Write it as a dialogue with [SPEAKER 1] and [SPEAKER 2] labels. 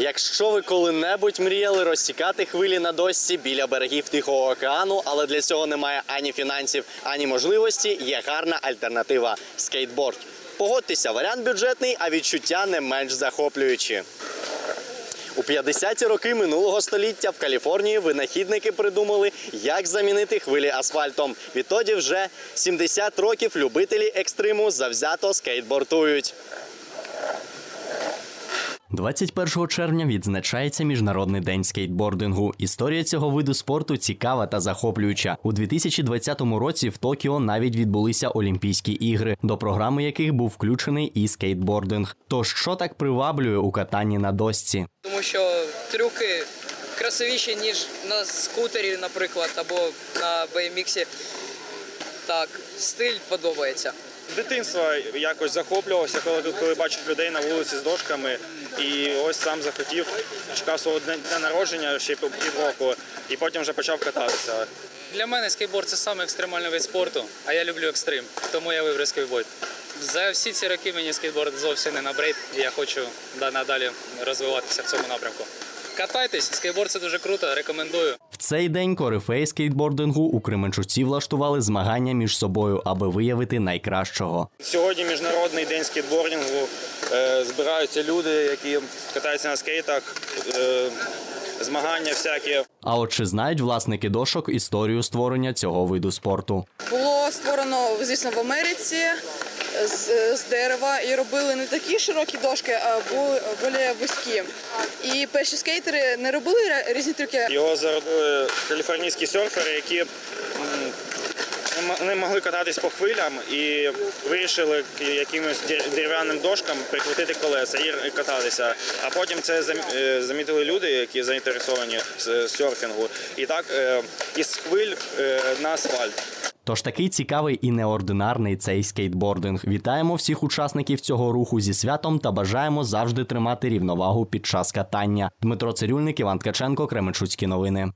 [SPEAKER 1] Якщо ви коли-небудь мріяли розтікати хвилі на дошці біля берегів Тихого океану, але для цього немає ані фінансів, ані можливості, є гарна альтернатива скейтборд. Погодьтеся, варіант бюджетний, а відчуття не менш захоплюючі. У 50-ті роки минулого століття в Каліфорнії винахідники придумали, як замінити хвилі асфальтом. Відтоді вже 70 років любителі екстриму завзято скейтбортують. 21 червня відзначається Міжнародний день скейтбордингу. Історія цього виду спорту цікава та захоплююча. У 2020 році в Токіо навіть відбулися Олімпійські ігри, до програми яких був включений і скейтбординг. Тож що так приваблює у катанні на дошці?
[SPEAKER 2] тому що трюки красивіші, ніж на скутері, наприклад, або на BMX. Так, стиль подобається.
[SPEAKER 3] З дитинства якось захоплювався, коли, коли бачив людей на вулиці з дошками. І ось сам захотів, чекав свого дня дня народження ще півроку, і потім вже почав кататися.
[SPEAKER 4] Для мене скейтборд це саме екстремальний вид спорту, а я люблю екстрим, тому я вибрав скейтборд. За всі ці роки мені скейтборд зовсім не набрид, і я хочу надалі розвиватися в цьому напрямку. Катайтесь, скейтборд це дуже круто, рекомендую.
[SPEAKER 1] Цей день корифеї скейтбордингу у Кременчуці влаштували змагання між собою, аби виявити найкращого.
[SPEAKER 3] Сьогодні міжнародний день скейтбордингу. Е, збираються люди, які катаються на скейтах, е, змагання всякі.
[SPEAKER 1] А от чи знають власники дошок історію створення цього виду спорту?
[SPEAKER 5] Було створено, звісно, в Америці з, з дерева і робили не такі широкі дошки, а бу- більш вузькі. І перші скейтери не робили різні трюки.
[SPEAKER 3] Його заробили каліфорнійські серфери, які не могли кататись по хвилям і вирішили якимось дерев'яним дошкам прикрутити колеса і кататися. А потім це е, замітили люди, які заінтересовані з серфінгу. І так е, із хвиль е, на асфальт.
[SPEAKER 1] Тож такий цікавий і неординарний цей скейтбординг. Вітаємо всіх учасників цього руху зі святом та бажаємо завжди тримати рівновагу під час катання. Дмитро Цирюльник, Іван Ткаченко, Кременчуцькі новини.